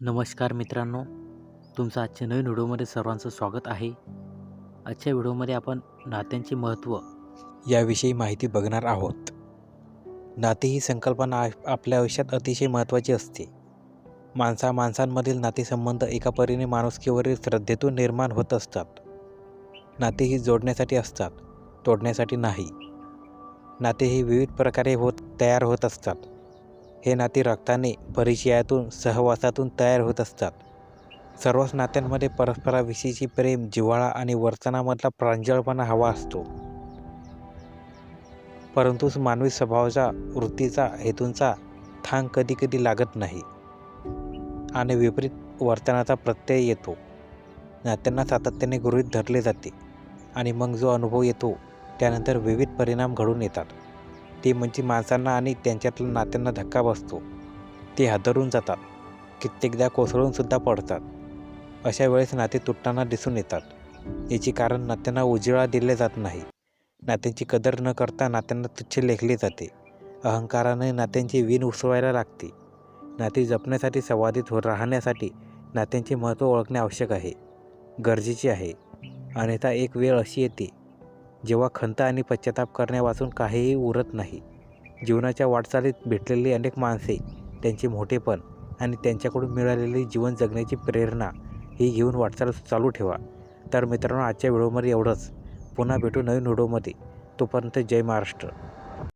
नमस्कार मित्रांनो तुमचं आजच्या नवीन व्हिडिओमध्ये सर्वांचं स्वागत आहे. आजच्या व्हिडिओमध्ये आपण नात्यांचे महत्त्व याविषयी माहिती बघणार आहोत. नाते ही संकल्पना आपल्या आयुष्यात अतिशय महत्त्वाची असते. माणसा माणसांमधील नातेसंबंध एका परीने माणुसकीवरील श्रद्धेतून निर्माण होत असतात. नाते ही जोडण्यासाठी असतात तोडण्यासाठी नाही. नाते ही विविध प्रकारे होत तयार होत असतात. हे नाते रक्ताने परिचयातून सहवासातून तयार होत असतात. सर्वच नात्यांमध्ये परस्पराविषयीची प्रेम जिव्हाळा आणि वर्तनामधला प्रांजळपणा हवा असतो. परंतु मानवी स्वभावाचा वृत्तीचा हेतूंचा थांग कधी कधी लागत नाही आणि विपरीत वर्तनाचा प्रत्यय येतो. नात्यांना सातत्याने गृहीत धरले जाते आणि मग जो अनुभव येतो त्यानंतर विविध परिणाम घडून येतात. ते म्हणजे माणसांना आणि त्यांच्यातल्या नात्यांना धक्का बसतो. ते हादरून जातात. कित्येकदा कोसळूनसुद्धा पडतात. अशा वेळेस नाते तुटताना दिसून येतात. याचे कारण नात्यांना उजिळा दिले जात नाही. नात्यांची कदर न करता नात्यांना तुच्छ लेखले जाते. अहंकाराने नात्यांची वीण उसवायला लागते. नाते जपण्यासाठी संवादित हो राहण्यासाठी नात्यांचे महत्त्व ओळखणे आवश्यक आहे. गरजेचे आहे. अन्यथा एक वेळ अशी येते जेव्हा खंत आणि पश्चाताप करण्यापासून काहीही उरत नाही. जीवनाच्या वाटचालीत भेटलेली अनेक माणसे त्यांचे मोठेपण आणि त्यांच्याकडून मिळालेली जीवन जगण्याची प्रेरणा ही घेऊन वाटचाल चालू ठेवा. तर मित्रांनो आजच्या व्हिडिओमध्ये एवढंच. पुन्हा भेटू नवीन व्हिडिओमध्ये. तोपर्यंत जय महाराष्ट्र.